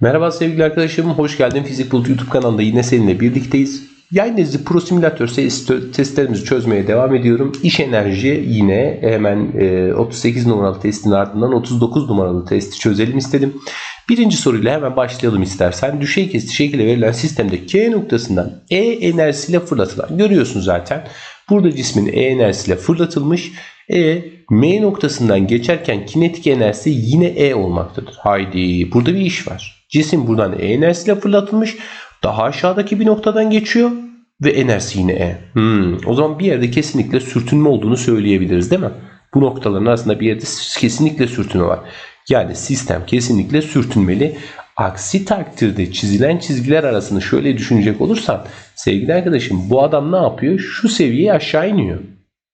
Merhaba sevgili arkadaşım, hoş geldin. Fizik Bulut YouTube kanalında yine seninle birlikteyiz. Yay nezli pro simülatör test- testlerimizi çözmeye devam ediyorum. İş enerji yine hemen e, 38 numaralı testin ardından 39 numaralı testi çözelim istedim. Birinci soruyla hemen başlayalım istersen. Düşey kesti şekilde verilen sistemde K noktasından E enerjisiyle fırlatılan. Görüyorsun zaten. Burada cismin E enerjisiyle fırlatılmış. E, M noktasından geçerken kinetik enerjisi yine E olmaktadır. Haydi burada bir iş var. Cisim buradan E enerjisiyle fırlatılmış. Daha aşağıdaki bir noktadan geçiyor ve enerjisi yine E. Hmm, o zaman bir yerde kesinlikle sürtünme olduğunu söyleyebiliriz değil mi? Bu noktaların arasında bir yerde kesinlikle sürtünme var. Yani sistem kesinlikle sürtünmeli. Aksi takdirde çizilen çizgiler arasını şöyle düşünecek olursan sevgili arkadaşım bu adam ne yapıyor? Şu seviyeye aşağı iniyor.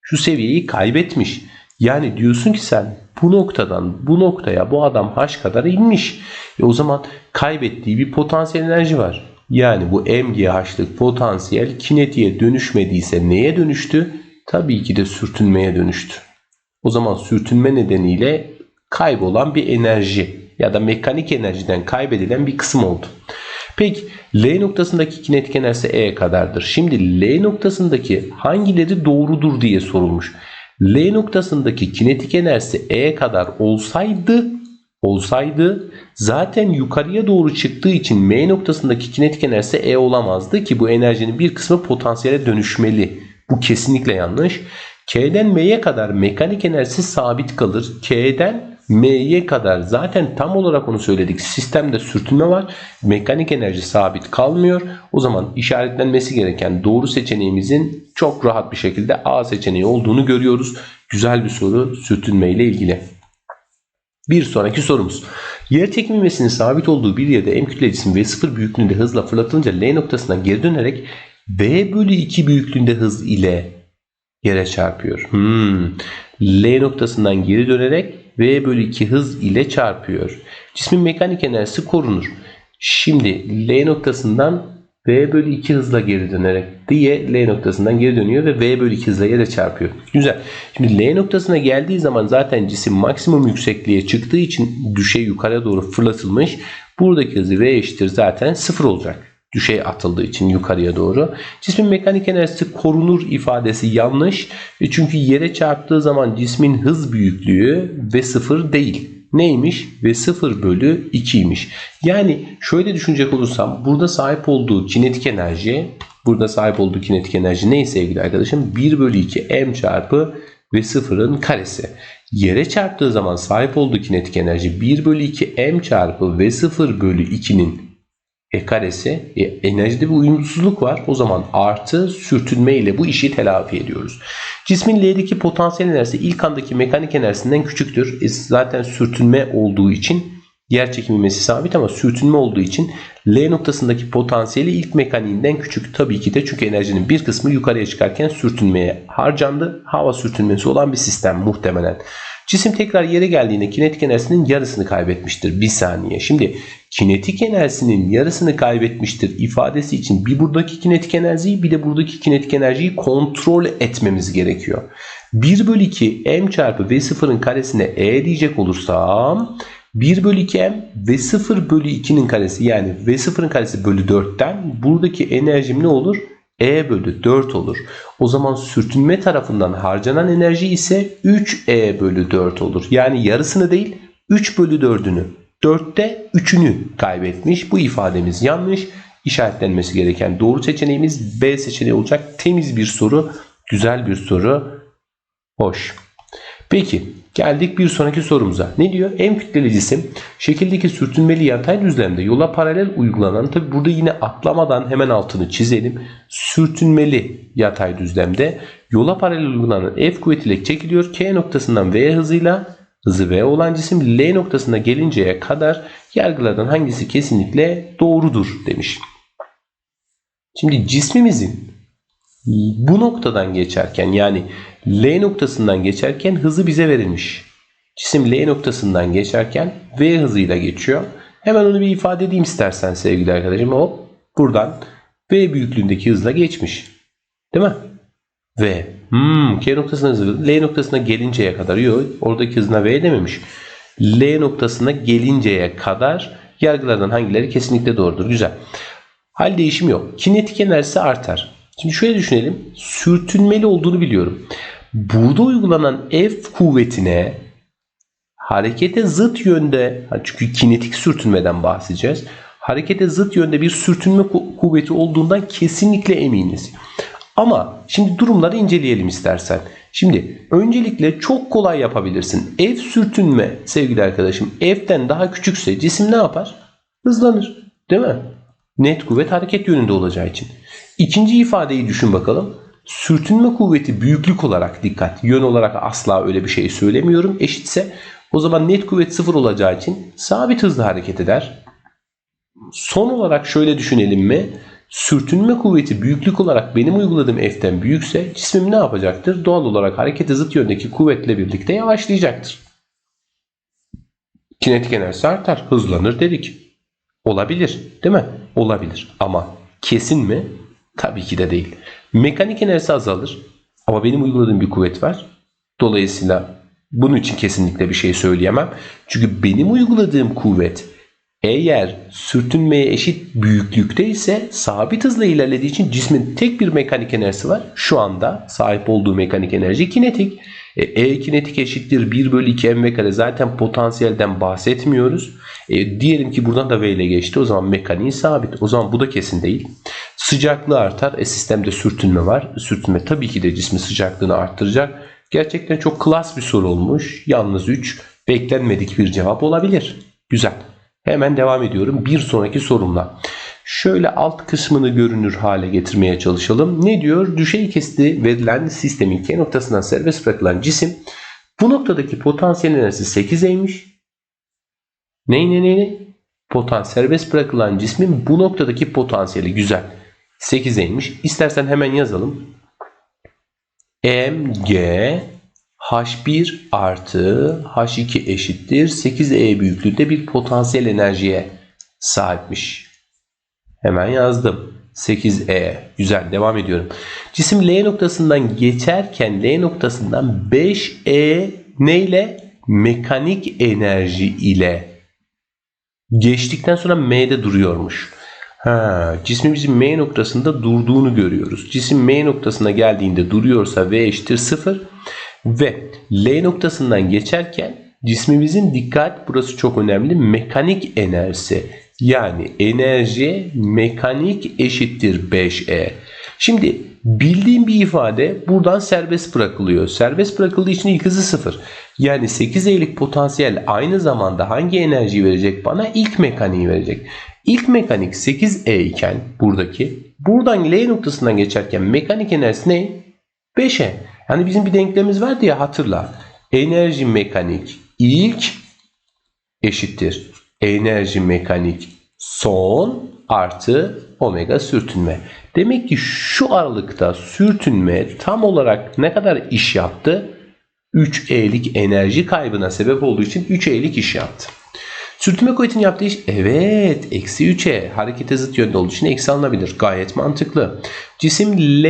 Şu seviyeyi kaybetmiş. Yani diyorsun ki sen bu noktadan bu noktaya bu adam h kadar inmiş. E o zaman kaybettiği bir potansiyel enerji var. Yani bu mgH'lık potansiyel kinetiğe dönüşmediyse neye dönüştü? Tabii ki de sürtünmeye dönüştü. O zaman sürtünme nedeniyle kaybolan bir enerji ya da mekanik enerjiden kaybedilen bir kısım oldu. Peki L noktasındaki kinetik enerjisi E kadardır. Şimdi L noktasındaki hangileri doğrudur diye sorulmuş. L noktasındaki kinetik enerjisi E kadar olsaydı olsaydı zaten yukarıya doğru çıktığı için M noktasındaki kinetik enerjisi E olamazdı ki bu enerjinin bir kısmı potansiyele dönüşmeli. Bu kesinlikle yanlış. K'den M'ye kadar mekanik enerjisi sabit kalır. K'den M'ye kadar zaten tam olarak onu söyledik. Sistemde sürtünme var. Mekanik enerji sabit kalmıyor. O zaman işaretlenmesi gereken doğru seçeneğimizin çok rahat bir şekilde A seçeneği olduğunu görüyoruz. Güzel bir soru sürtünme ile ilgili. Bir sonraki sorumuz. Yer çekilmesinin sabit olduğu bir yerde M kütle cisim V0 büyüklüğünde hızla fırlatılınca L noktasına geri dönerek V bölü 2 büyüklüğünde hız ile yere çarpıyor. Hmm. L noktasından geri dönerek V bölü 2 hız ile çarpıyor. Cismin mekanik enerjisi korunur. Şimdi L noktasından V bölü 2 hızla geri dönerek diye L noktasından geri dönüyor ve V bölü 2 hızla yere çarpıyor. Güzel. Şimdi L noktasına geldiği zaman zaten cisim maksimum yüksekliğe çıktığı için düşey yukarıya doğru fırlatılmış. Buradaki hızı V eşittir zaten 0 olacak düşey atıldığı için yukarıya doğru. Cismin mekanik enerjisi korunur ifadesi yanlış. E çünkü yere çarptığı zaman cismin hız büyüklüğü ve sıfır değil. Neymiş? Ve 0 bölü 2'ymiş. Yani şöyle düşünecek olursam burada sahip olduğu kinetik enerji burada sahip olduğu kinetik enerji neyse sevgili arkadaşım? 1 bölü 2 m çarpı ve 0'ın karesi. Yere çarptığı zaman sahip olduğu kinetik enerji 1 bölü 2 m çarpı ve 0 bölü 2'nin e karesi e, enerjide bir uyumsuzluk var. O zaman artı sürtünme ile bu işi telafi ediyoruz. Cismin L'deki potansiyel enerjisi ilk andaki mekanik enerjisinden küçüktür. E, zaten sürtünme olduğu için yer çekimi ivmesi sabit ama sürtünme olduğu için L noktasındaki potansiyeli ilk mekaniğinden küçük. Tabii ki de çünkü enerjinin bir kısmı yukarıya çıkarken sürtünmeye harcandı. Hava sürtünmesi olan bir sistem muhtemelen. Cisim tekrar yere geldiğinde kinetik enerjisinin yarısını kaybetmiştir. Bir saniye. Şimdi kinetik enerjisinin yarısını kaybetmiştir ifadesi için bir buradaki kinetik enerjiyi bir de buradaki kinetik enerjiyi kontrol etmemiz gerekiyor. 1 bölü 2 m çarpı v0'ın karesine e diyecek olursam 1 bölü 2 m ve 0 bölü 2'nin karesi yani v0'ın karesi bölü 4'ten buradaki enerjim ne olur? E bölü 4 olur. O zaman sürtünme tarafından harcanan enerji ise 3E bölü 4 olur. Yani yarısını değil 3 bölü 4'ünü. 4'te 3'ünü kaybetmiş. Bu ifademiz yanlış. İşaretlenmesi gereken doğru seçeneğimiz B seçeneği olacak. Temiz bir soru. Güzel bir soru. Hoş. Peki geldik bir sonraki sorumuza. Ne diyor? M kütleli cisim şekildeki sürtünmeli yatay düzlemde yola paralel uygulanan tabi burada yine atlamadan hemen altını çizelim. Sürtünmeli yatay düzlemde yola paralel uygulanan F kuvvetiyle çekiliyor. K noktasından V hızıyla hızı V olan cisim L noktasına gelinceye kadar yargılardan hangisi kesinlikle doğrudur demiş. Şimdi cismimizin bu noktadan geçerken yani L noktasından geçerken hızı bize verilmiş. Cisim L noktasından geçerken V hızıyla geçiyor. Hemen onu bir ifade edeyim istersen sevgili arkadaşım. Hop buradan V büyüklüğündeki hızla geçmiş. Değil mi? V. Hmm, K noktasına hızı L noktasına gelinceye kadar yok. Oradaki hızına V dememiş. L noktasına gelinceye kadar Yargılardan hangileri kesinlikle doğrudur? Güzel. Hal değişimi yok. Kinetik enerjisi artar. Şimdi şöyle düşünelim. Sürtünmeli olduğunu biliyorum. Burada uygulanan F kuvvetine harekete zıt yönde çünkü kinetik sürtünmeden bahsedeceğiz. Harekete zıt yönde bir sürtünme ku- kuvveti olduğundan kesinlikle eminiz. Ama şimdi durumları inceleyelim istersen. Şimdi öncelikle çok kolay yapabilirsin. F sürtünme sevgili arkadaşım F'den daha küçükse cisim ne yapar? Hızlanır. Değil mi? Net kuvvet hareket yönünde olacağı için. İkinci ifadeyi düşün bakalım. Sürtünme kuvveti büyüklük olarak dikkat. Yön olarak asla öyle bir şey söylemiyorum. Eşitse o zaman net kuvvet sıfır olacağı için sabit hızla hareket eder. Son olarak şöyle düşünelim mi? Sürtünme kuvveti büyüklük olarak benim uyguladığım F'ten büyükse cismim ne yapacaktır? Doğal olarak harekete zıt yöndeki kuvvetle birlikte yavaşlayacaktır. Kinetik enerjisi artar, hızlanır dedik. Olabilir, değil mi? Olabilir. Ama kesin mi? Tabii ki de değil. Mekanik enerjisi azalır. Ama benim uyguladığım bir kuvvet var. Dolayısıyla bunun için kesinlikle bir şey söyleyemem. Çünkü benim uyguladığım kuvvet eğer sürtünmeye eşit büyüklükte ise sabit hızla ilerlediği için cismin tek bir mekanik enerjisi var. Şu anda sahip olduğu mekanik enerji kinetik. E, E kinetik eşittir 1 bölü 2 mv kare. Zaten potansiyelden bahsetmiyoruz. E, diyelim ki buradan da V ile geçti. O zaman mekaniği sabit. O zaman bu da kesin değil. Sıcaklığı artar. E, sistemde sürtünme var. Sürtünme tabii ki de cismin sıcaklığını arttıracak. Gerçekten çok klas bir soru olmuş. Yalnız 3 beklenmedik bir cevap olabilir. Güzel. Hemen devam ediyorum bir sonraki sorumla. Şöyle alt kısmını görünür hale getirmeye çalışalım. Ne diyor? Düşey kesiti verilen sistemin K noktasından serbest bırakılan cisim bu noktadaki potansiyel enerjisi 8E'ymiş. Ney ne ne ne? Potansiyel serbest bırakılan cismin bu noktadaki potansiyeli güzel. 8E'ymiş. İstersen hemen yazalım. mg H1 artı H2 eşittir 8E büyüklüğünde bir potansiyel enerjiye sahipmiş. Hemen yazdım. 8E. Güzel devam ediyorum. Cisim L noktasından geçerken L noktasından 5E neyle? Mekanik enerji ile geçtikten sonra M'de duruyormuş. Ha, cismimizin M noktasında durduğunu görüyoruz. Cisim M noktasına geldiğinde duruyorsa V eşittir 0. Ve L noktasından geçerken cismimizin dikkat burası çok önemli mekanik enerjisi yani enerji mekanik eşittir 5E. Şimdi bildiğim bir ifade buradan serbest bırakılıyor. Serbest bırakıldığı için ilk hızı 0. Yani 8E'lik potansiyel aynı zamanda hangi enerjiyi verecek bana? İlk mekaniği verecek. İlk mekanik 8E iken buradaki buradan L noktasından geçerken mekanik enerjisi ne? 5E. Yani bizim bir denklemimiz vardı ya hatırla. Enerji mekanik ilk eşittir. Enerji mekanik son artı omega sürtünme. Demek ki şu aralıkta sürtünme tam olarak ne kadar iş yaptı? 3E'lik enerji kaybına sebep olduğu için 3E'lik iş yaptı. Sürtünme kuvvetinin yaptığı iş evet eksi 3'e harekete zıt yönde olduğu için eksi alınabilir. Gayet mantıklı. Cisim L,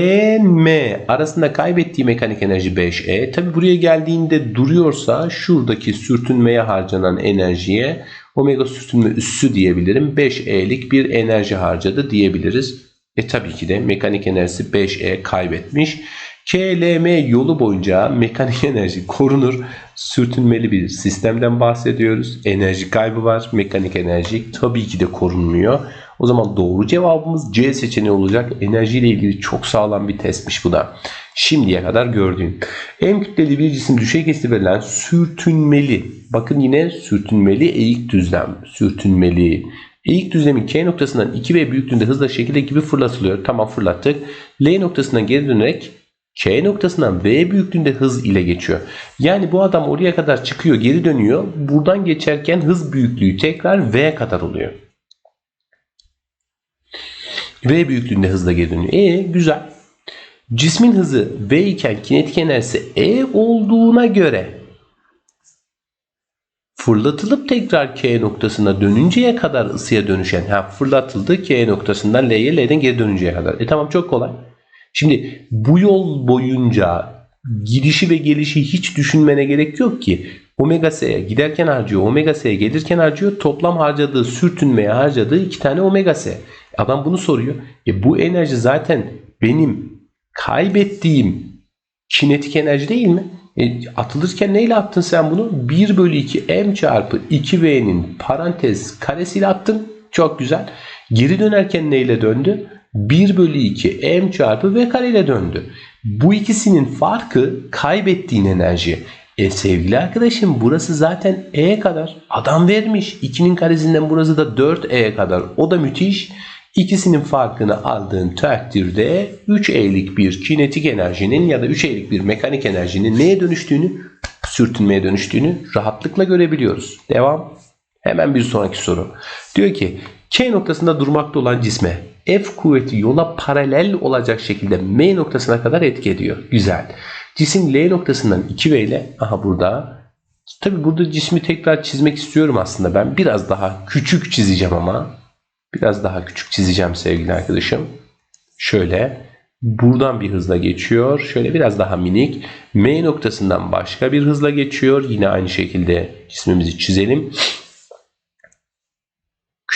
arasında kaybettiği mekanik enerji 5E. Tabi buraya geldiğinde duruyorsa şuradaki sürtünmeye harcanan enerjiye omega sürtünme üssü diyebilirim. 5E'lik bir enerji harcadı diyebiliriz. E tabii ki de mekanik enerjisi 5E kaybetmiş. KLM yolu boyunca mekanik enerji korunur. Sürtünmeli bir sistemden bahsediyoruz. Enerji kaybı var. Mekanik enerji tabii ki de korunmuyor. O zaman doğru cevabımız C seçeneği olacak. Enerji ile ilgili çok sağlam bir testmiş bu da. Şimdiye kadar gördüğün. En kütleli bir cisim düşey kesiti verilen sürtünmeli. Bakın yine sürtünmeli eğik düzlem. Sürtünmeli. Eğik düzlemin K noktasından 2V büyüklüğünde hızla şekilde gibi fırlatılıyor. Tamam fırlattık. L noktasından geri dönerek K noktasından V büyüklüğünde hız ile geçiyor. Yani bu adam oraya kadar çıkıyor geri dönüyor. Buradan geçerken hız büyüklüğü tekrar V kadar oluyor. V büyüklüğünde hızla geri dönüyor. E güzel. Cismin hızı V iken kinetik enerjisi E olduğuna göre fırlatılıp tekrar K noktasına dönünceye kadar ısıya dönüşen ha fırlatıldı K noktasından L'ye L'den geri dönünceye kadar. E tamam çok kolay. Şimdi bu yol boyunca gidişi ve gelişi hiç düşünmene gerek yok ki. Omega S'ye giderken harcıyor. Omega S'ye gelirken harcıyor. Toplam harcadığı sürtünmeye harcadığı iki tane omega S. Adam bunu soruyor. E bu enerji zaten benim kaybettiğim kinetik enerji değil mi? E, atılırken neyle attın sen bunu? 1 bölü 2 m çarpı 2v'nin parantez karesiyle attın. Çok güzel. Geri dönerken neyle döndü? 1 bölü 2 m çarpı v kare ile döndü. Bu ikisinin farkı kaybettiğin enerji. E sevgili arkadaşım burası zaten e kadar. Adam vermiş. 2'nin karesinden burası da 4e kadar. O da müthiş. İkisinin farkını aldığın takdirde 3E'lik bir kinetik enerjinin ya da 3E'lik bir mekanik enerjinin neye dönüştüğünü, sürtünmeye dönüştüğünü rahatlıkla görebiliyoruz. Devam. Hemen bir sonraki soru. Diyor ki K noktasında durmakta olan cisme F kuvveti yola paralel olacak şekilde M noktasına kadar etki ediyor. Güzel. Cisim L noktasından 2V ile aha burada Tabi burada cismi tekrar çizmek istiyorum aslında ben. Biraz daha küçük çizeceğim ama. Biraz daha küçük çizeceğim sevgili arkadaşım. Şöyle buradan bir hızla geçiyor. Şöyle biraz daha minik. M noktasından başka bir hızla geçiyor. Yine aynı şekilde cismimizi çizelim.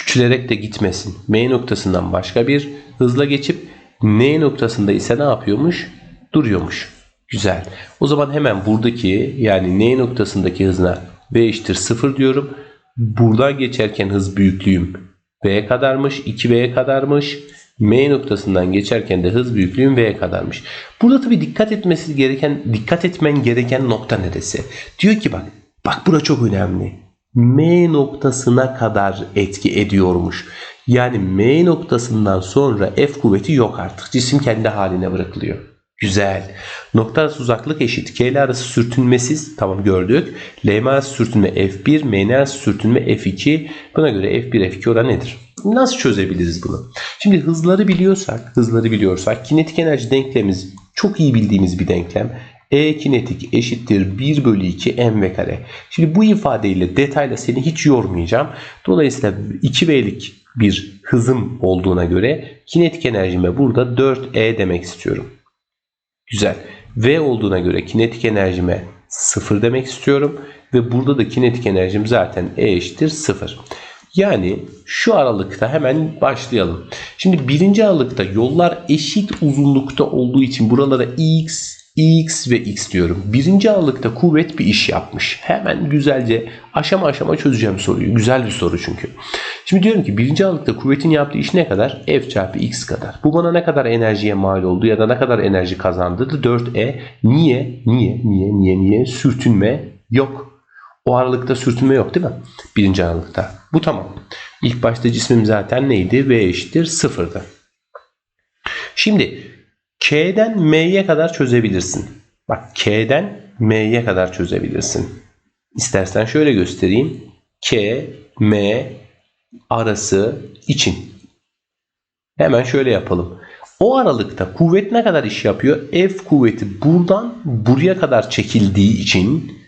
Küçülerek de gitmesin. M noktasından başka bir hızla geçip N noktasında ise ne yapıyormuş? Duruyormuş. Güzel. O zaman hemen buradaki yani N noktasındaki hızına V eşittir 0 diyorum. Buradan geçerken hız büyüklüğüm V'ye kadarmış. 2V'ye kadarmış. M noktasından geçerken de hız büyüklüğüm V'ye kadarmış. Burada tabii dikkat etmesi gereken, dikkat etmen gereken nokta neresi? Diyor ki bak, bak bura çok önemli. M noktasına kadar etki ediyormuş. Yani M noktasından sonra F kuvveti yok artık. Cisim kendi haline bırakılıyor. Güzel. Nokta arası uzaklık eşit. K ile arası sürtünmesiz. Tamam gördük. L arası sürtünme F1, M arası sürtünme F2. Buna göre F1, F2 oranı nedir? Nasıl çözebiliriz bunu? Şimdi hızları biliyorsak, hızları biliyorsak kinetik enerji denklemimiz çok iyi bildiğimiz bir denklem. E kinetik eşittir 1 bölü 2 m kare. Şimdi bu ifadeyle detayla seni hiç yormayacağım. Dolayısıyla 2V'lik bir hızım olduğuna göre kinetik enerjime burada 4E demek istiyorum. Güzel. V olduğuna göre kinetik enerjime 0 demek istiyorum. Ve burada da kinetik enerjim zaten E eşittir 0. Yani şu aralıkta hemen başlayalım. Şimdi birinci aralıkta yollar eşit uzunlukta olduğu için buralara x, x ve x diyorum. Birinci aralıkta kuvvet bir iş yapmış. Hemen güzelce aşama aşama çözeceğim soruyu. Güzel bir soru çünkü. Şimdi diyorum ki birinci aralıkta kuvvetin yaptığı iş ne kadar? F çarpı x kadar. Bu bana ne kadar enerjiye mal oldu ya da ne kadar enerji kazandırdı? 4E. Niye? Niye? Niye? Niye? Niye? Sürtünme yok. O aralıkta sürtünme yok değil mi? Birinci aralıkta. Bu tamam. İlk başta cismim zaten neydi? V eşittir sıfırdı. Şimdi K'den M'ye kadar çözebilirsin. Bak K'den M'ye kadar çözebilirsin. İstersen şöyle göstereyim. K, M arası için. Hemen şöyle yapalım. O aralıkta kuvvet ne kadar iş yapıyor? F kuvveti buradan buraya kadar çekildiği için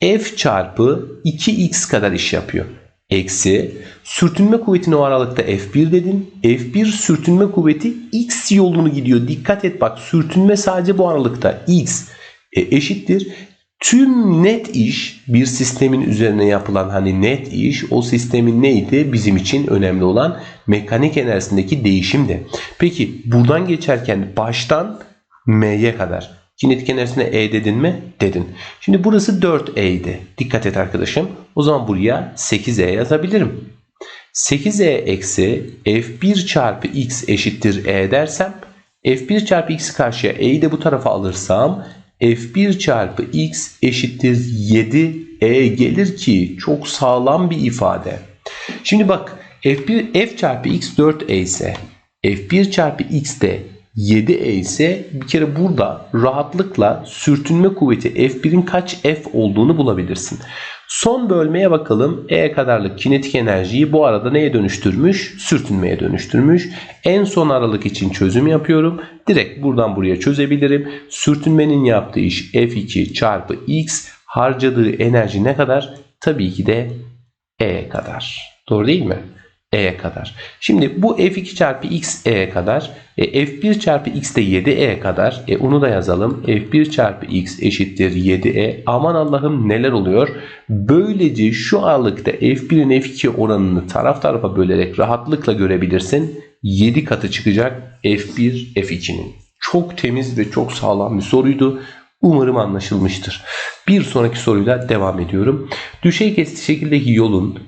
F çarpı 2x kadar iş yapıyor. Eksi sürtünme kuvvetini o aralıkta F1 dedim. F1 sürtünme kuvveti x yolunu gidiyor. Dikkat et bak sürtünme sadece bu aralıkta x e, eşittir. Tüm net iş bir sistemin üzerine yapılan hani net iş o sistemin neydi? Bizim için önemli olan mekanik enerjisindeki değişimdi. Peki buradan geçerken baştan M'ye kadar kinetik enerjisine E dedin mi? Dedin. Şimdi burası 4E idi. Dikkat et arkadaşım. O zaman buraya 8E yazabilirim. 8E eksi F1 çarpı X eşittir E dersem F1 çarpı X'i karşıya E'yi de bu tarafa alırsam F1 çarpı X eşittir 7E gelir ki çok sağlam bir ifade. Şimdi bak F1 F çarpı X 4E ise F1 çarpı X de 7E ise bir kere burada rahatlıkla sürtünme kuvveti F1'in kaç F olduğunu bulabilirsin. Son bölmeye bakalım. E kadarlık kinetik enerjiyi bu arada neye dönüştürmüş? Sürtünmeye dönüştürmüş. En son aralık için çözüm yapıyorum. Direkt buradan buraya çözebilirim. Sürtünmenin yaptığı iş F2 çarpı X harcadığı enerji ne kadar? Tabii ki de E kadar. Doğru değil mi? E'ye kadar. Şimdi bu F2 çarpı X E'ye kadar. E, F1 çarpı X de 7E'ye kadar. E, onu da yazalım. F1 çarpı X eşittir 7E. Aman Allah'ım neler oluyor? Böylece şu aralıkta F1'in F2 oranını taraf tarafa bölerek rahatlıkla görebilirsin. 7 katı çıkacak F1 F2'nin. Çok temiz ve çok sağlam bir soruydu. Umarım anlaşılmıştır. Bir sonraki soruyla devam ediyorum. Düşey kesti şekildeki yolun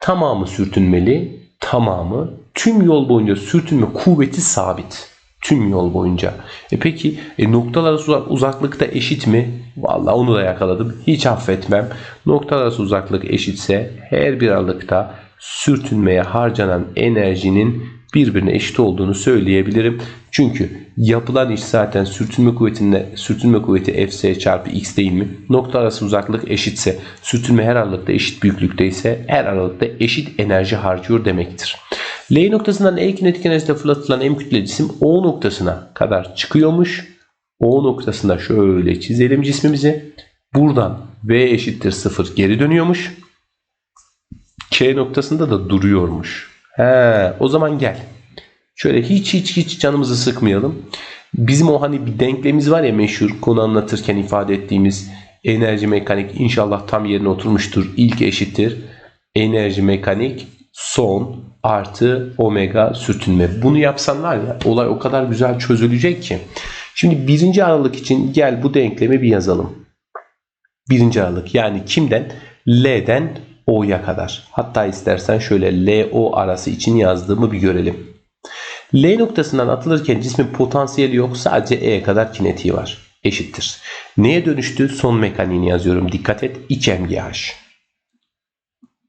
tamamı sürtünmeli, tamamı tüm yol boyunca sürtünme kuvveti sabit. Tüm yol boyunca. E peki e, noktalar arası uzaklıkta eşit mi? Vallahi onu da yakaladım. Hiç affetmem. Noktalar arası uzaklık eşitse her bir aralıkta sürtünmeye harcanan enerjinin birbirine eşit olduğunu söyleyebilirim. Çünkü yapılan iş zaten sürtünme kuvvetinde sürtünme kuvveti Fs çarpı x değil mi? Nokta arası uzaklık eşitse, sürtünme her aralıkta eşit büyüklükte ise her aralıkta eşit enerji harcıyor demektir. L noktasından E kinetik enerjide fırlatılan M kütleli cisim O noktasına kadar çıkıyormuş. O noktasında şöyle çizelim cismimizi. Buradan V eşittir 0 geri dönüyormuş. K noktasında da duruyormuş. He, o zaman gel. Şöyle hiç hiç hiç canımızı sıkmayalım. Bizim o hani bir denklemimiz var ya meşhur konu anlatırken ifade ettiğimiz enerji mekanik inşallah tam yerine oturmuştur. İlk eşittir. Enerji mekanik son artı omega sürtünme. Bunu yapsan var ya olay o kadar güzel çözülecek ki. Şimdi birinci aralık için gel bu denklemi bir yazalım. Birinci aralık yani kimden? L'den O'ya kadar. Hatta istersen şöyle L-O arası için yazdığımı bir görelim. L noktasından atılırken cismin potansiyeli yok. Sadece E'ye kadar kinetiği var. Eşittir. Neye dönüştü? Son mekaniğini yazıyorum. Dikkat et. 2 mgh.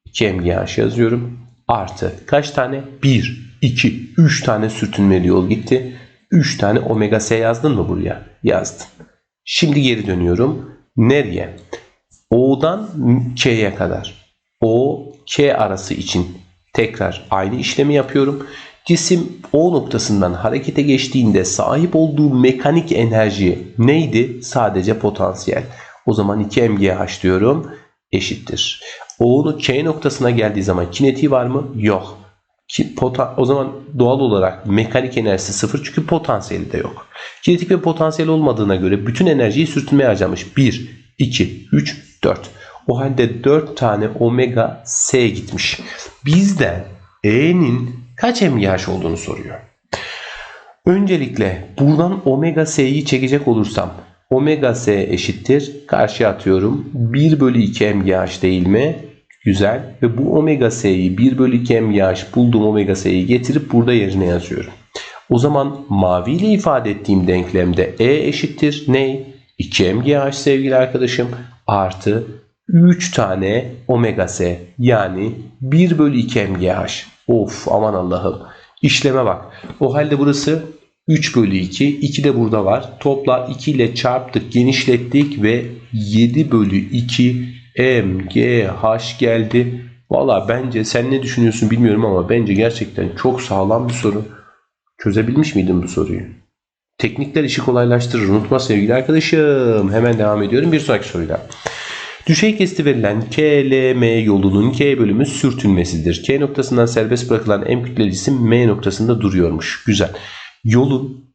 2 mgh yazıyorum. Artı kaç tane? 1, 2, 3 tane sürtünmeli yol gitti. 3 tane omega s yazdın mı buraya? Yazdın. Şimdi geri dönüyorum. Nereye? O'dan K'ye kadar. O, K arası için tekrar aynı işlemi yapıyorum. Cisim O noktasından harekete geçtiğinde sahip olduğu mekanik enerji neydi? Sadece potansiyel. O zaman 2 mgh diyorum eşittir. O'nun K noktasına geldiği zaman kinetiği var mı? Yok. Ki, pota, o zaman doğal olarak mekanik enerjisi sıfır çünkü potansiyeli de yok. Kinetik ve potansiyel olmadığına göre bütün enerjiyi sürtünmeye harcamış. 1, 2, 3, 4. O halde 4 tane omega S gitmiş. Bizden E'nin kaç mgh olduğunu soruyor. Öncelikle buradan omega S'yi çekecek olursam omega S eşittir. Karşıya atıyorum. 1 bölü 2 mgh değil mi? Güzel. Ve bu omega S'yi 1 bölü 2 mgh bulduğum omega S'yi getirip burada yerine yazıyorum. O zaman mavi ile ifade ettiğim denklemde E eşittir. Ne? 2 mgh sevgili arkadaşım. Artı 3 tane omega S. Yani 1 bölü 2 mgh. Of aman Allah'ım. İşleme bak. O halde burası 3 bölü 2. 2 de burada var. Topla 2 ile çarptık, genişlettik ve 7 bölü 2 MGH geldi. Valla bence sen ne düşünüyorsun bilmiyorum ama bence gerçekten çok sağlam bir soru. Çözebilmiş miydin bu soruyu? Teknikler işi kolaylaştırır. Unutma sevgili arkadaşım. Hemen devam ediyorum bir sonraki soruyla. Düşey kesti verilen KLM yolunun K bölümü sürtünmesidir. K noktasından serbest bırakılan M kütleli cisim M noktasında duruyormuş. Güzel. Yolun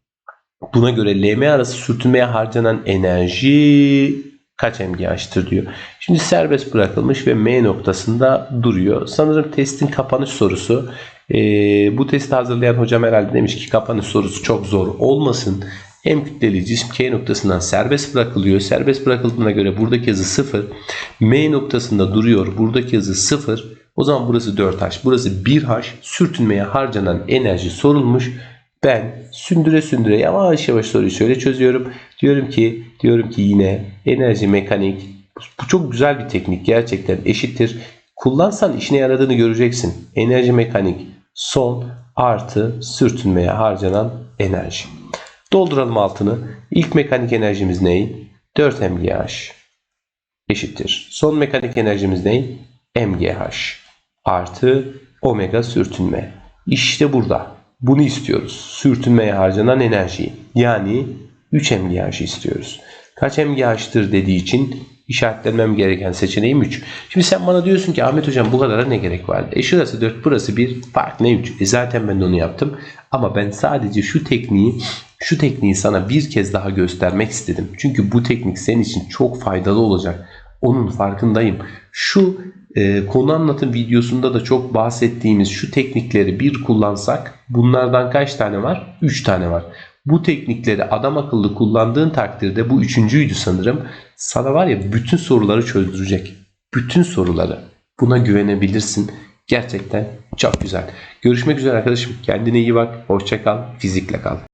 buna göre LM arası sürtünmeye harcanan enerji kaç mgh'tır diyor. Şimdi serbest bırakılmış ve M noktasında duruyor. Sanırım testin kapanış sorusu. Ee, bu testi hazırlayan hocam herhalde demiş ki kapanış sorusu çok zor olmasın. M kütleli cisim K noktasından serbest bırakılıyor. Serbest bırakıldığına göre buradaki hızı 0. M noktasında duruyor. Buradaki hızı 0. O zaman burası 4H. Burası 1H. Sürtünmeye harcanan enerji sorulmuş. Ben sündüre sündüre yavaş yavaş soruyu şöyle çözüyorum. Diyorum ki diyorum ki yine enerji mekanik bu çok güzel bir teknik gerçekten eşittir. Kullansan işine yaradığını göreceksin. Enerji mekanik son artı sürtünmeye harcanan enerji. Dolduralım altını. İlk mekanik enerjimiz ne? 4 mgh eşittir. Son mekanik enerjimiz ne? mgh artı omega sürtünme. İşte burada. Bunu istiyoruz. Sürtünmeye harcanan enerjiyi. Yani 3 mgh istiyoruz. Kaç mgh'tır dediği için işaretlenmem gereken seçeneğim 3. Şimdi sen bana diyorsun ki Ahmet hocam bu kadara ne gerek vardı? E şurası 4 burası 1 fark ne 3? E zaten ben de onu yaptım. Ama ben sadece şu tekniği şu tekniği sana bir kez daha göstermek istedim. Çünkü bu teknik senin için çok faydalı olacak. Onun farkındayım. Şu e, konu anlatım videosunda da çok bahsettiğimiz şu teknikleri bir kullansak bunlardan kaç tane var? 3 tane var. Bu teknikleri adam akıllı kullandığın takdirde bu üçüncüydü sanırım. Sana var ya bütün soruları çözdürecek. Bütün soruları. Buna güvenebilirsin. Gerçekten çok güzel. Görüşmek üzere arkadaşım. Kendine iyi bak. Hoşça kal. Fizikle kal.